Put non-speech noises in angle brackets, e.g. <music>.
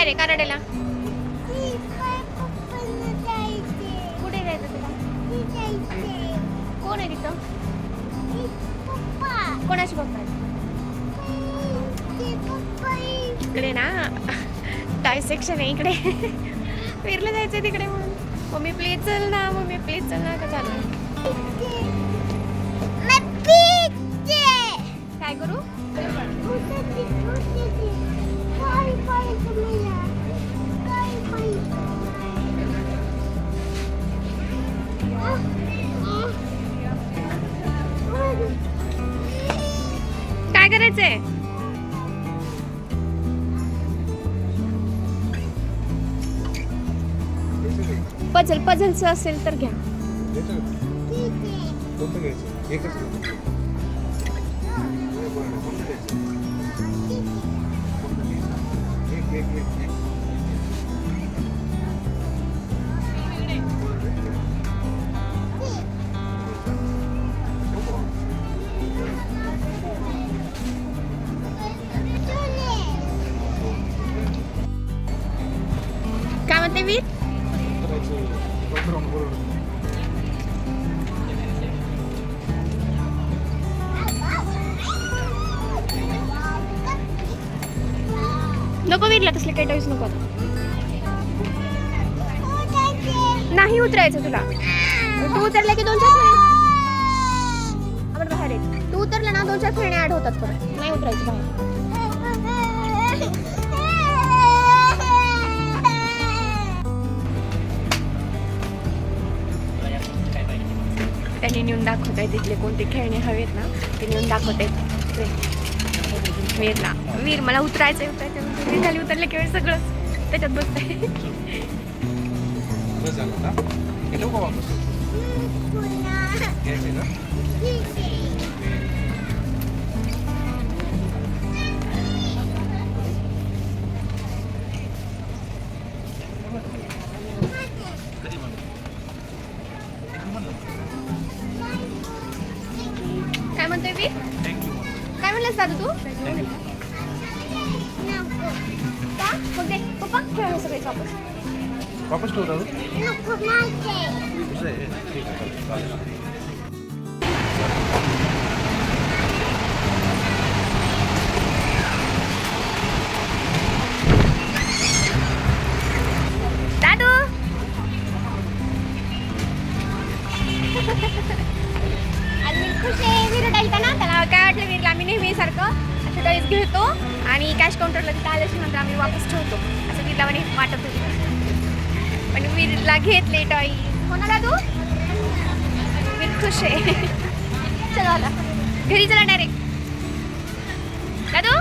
काय रे कनाड्याला? कुठे जायचं तुला? कोण आहे तिथं? कोणाशी पप्पा इकडे ना. टाय सेक्शन आहे इकडे. फिरलं जायचं तिकडे म्हणून. मम्मी प्लीज चल ना मम्मी प्लीज चल ना. का चालू करायचंय? पजल पजलचं असेल तर घ्या. एक एक एक वीर करायचं. नको वीरला तसले काही टॉईस नको नाही उतरायचं तुला. तू उतरलं की दोन चार आपण बाहेर येत तू उतरलं ना दोन चार खेळणे ऍड होतात परत. नाही उतरायचं बाहेर. त्यांनी नेऊन दाखवत आहे तिथले कोणते खेळणे हवेत ना ते नेऊन दाखवत आहेत. वीरला. वीर मला उतरायचं उतरायचं म्हणतो. वीर खाली उतरले की वेळ सगळंच त्याच्यात बसतंय. काय म्हणतोय वीर Thank you. काय म्हणलास दादू तू Thank you. का मग दे पप्पा खेळ सगळे वापस वापस ठेवू दादू? दुसरं आहे? ठीक आहे, चालेल. दादू आणि मी खुश आहे वीर डायलता ना. त्याला काय वाटलं वीरला आम्ही नेहमी सारखं असं डाईस घेतो आणि कॅश काउंटरला तिथं आल्याशी नंतर आम्ही वापस ठेवतो. असं वीरला म्हणे वाटत होती. पण वीरला घेतले टॉई हो ना दादू वीर खुश आहे. <laughs> चला आता. घरी चला डायरेक्ट दादू?